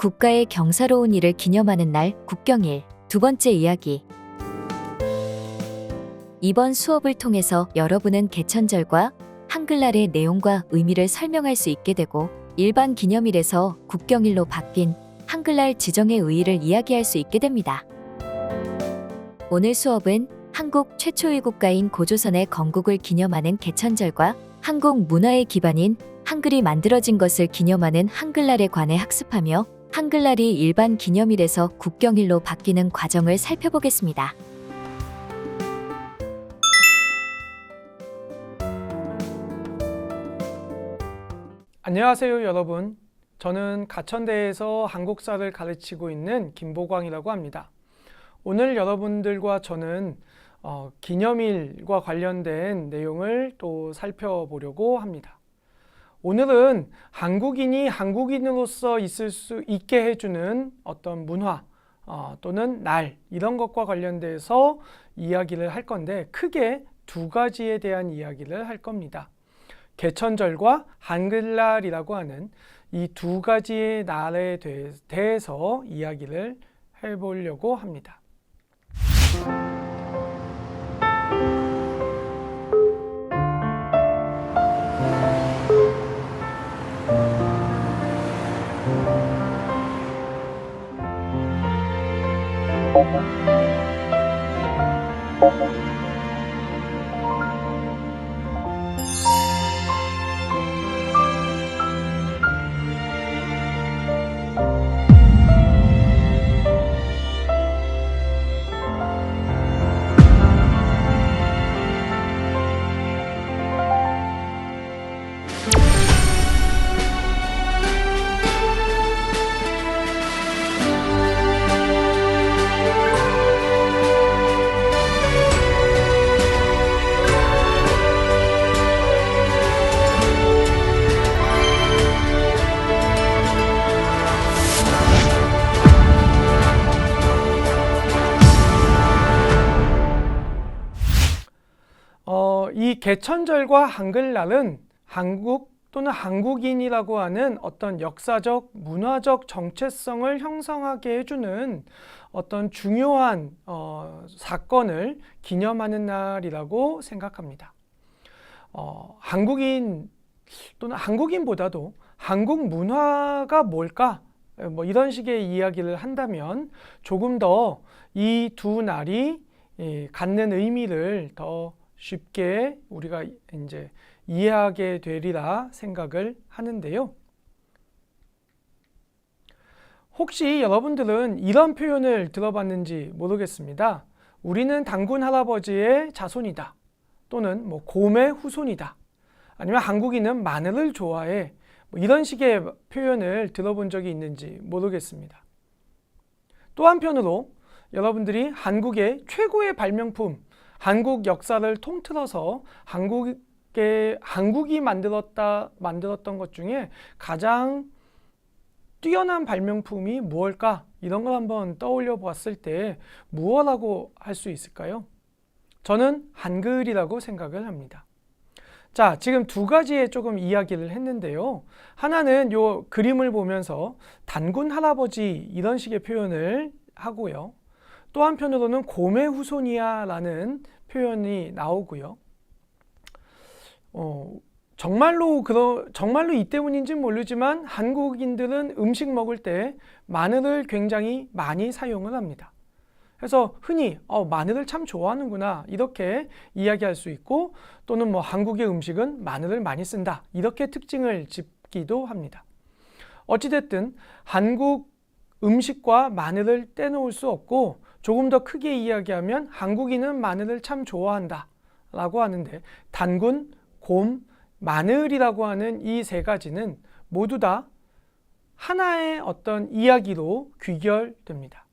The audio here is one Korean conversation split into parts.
국가의 경사로운 일을 기념하는 날 국경일 두 번째 이야기 이번 수업을 통해서 여러분은 개천절과 한글날의 내용과 의미를 설명할 수 있게 되고 일반 기념일에서 국경일로 바뀐 한글날 지정의 의의를 이야기할 수 있게 됩니다. 오늘 수업은 한국 최초의 국가인 고조선의 건국을 기념하는 개천절과 한국 문화의 기반인 한글이 만들어진 것을 기념하는 한글날에 관해 학습하며 한글날이 일반 기념일에서 국경일로 바뀌는 과정을 살펴보겠습니다. 안녕하세요, 여러분. 저는 가천대에서 한국사를 가르치고 있는 김보광이라고 합니다. 오늘 여러분들과 저는 어, 기념일과 관련된 내용을 또 살펴보려고 합니다. 오늘은 한국인이 한국인으로서 있을 수 있게 해주는 어떤 문화 어, 또는 날 이런 것과 관련돼서 이야기를 할 건데 크게 두 가지에 대한 이야기를 할 겁니다. 개천절과 한글날이라고 하는 이 두 가지의 날에 대- 대해서 이야기를 해보려고 합니다. 어, 개천절과 한글날은 한국 또는 한국인이라고 하는 어떤 역사적, 문화적 정체성을 형성하게 해주는 어떤 중요한 어, 사건을 기념하는 날이라고 생각합니다. 어, 한국인 또는 한국인보다도 한국 문화가 뭘까? 뭐 이런 식의 이야기를 한다면 조금 더 이 두 날이 예, 갖는 의미를 더 쉽게 우리가 이제 이해하게 되리라 생각을 하는데요. 혹시 여러분들은 이런 표현을 들어봤는지 모르겠습니다. 우리는 당군 할아버지의 자손이다. 또는 뭐 곰의 후손이다. 아니면 한국인은 마늘을 좋아해. 뭐 이런 식의 표현을 들어본 적이 있는지 모르겠습니다. 또 한편으로 여러분들이 한국의 최고의 발명품, 한국 역사를 통틀어서 한국의 한국이 만들었다 만들었던 것 중에 가장 뛰어난 발명품이 무엇일까? 이런 걸 한번 떠올려 보았을 때 무엇라고 할 수 있을까요? 저는 한글이라고 생각을 합니다. 자, 지금 두 가지의 조금 이야기를 했는데요. 하나는 요 그림을 보면서 단군 할아버지 이런 식의 표현을 하고요. 또 한편으로는 곰의 후손이야라는 표현이 나오고요. 어, 정말로 그러, 정말로 이 때문인지는 모르지만 한국인들은 음식 먹을 때 마늘을 굉장히 많이 사용을 합니다. 그래서 흔히 어, 마늘을 참 좋아하는구나 이렇게 이야기할 수 있고 또는 뭐 한국의 음식은 마늘을 많이 쓴다 이렇게 특징을 짚기도 합니다. 어찌됐든 한국 음식과 마늘을 떼놓을 수 없고 조금 더 크게 이야기하면 한국인은 마늘을 참 좋아한다 라고 하는데 단군, 곰, 마늘이라고 하는 이 세 가지는 모두 다 하나의 어떤 이야기로 귀결됩니다.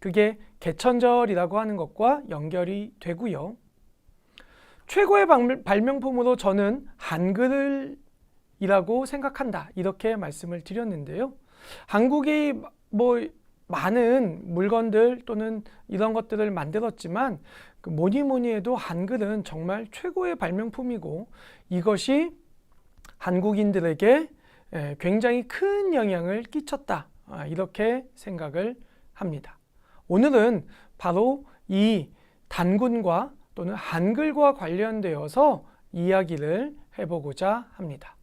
그게 개천절이라고 하는 것과 연결이 되고요. 최고의 발- 발명품으로 저는 한글이라고 생각한다. 이렇게 말씀을 드렸는데요. 한국이 뭐 많은 물건들 또는 이런 것들을 만들었지만 그 뭐니 뭐니 해도 한글은 정말 최고의 발명품이고 이것이 한국인들에게 에, 굉장히 큰 영향을 끼쳤다. 아, 이렇게 생각을 합니다. 오늘은 바로 이 단군과 또는 한글과 관련되어서 이야기를 해보고자 합니다.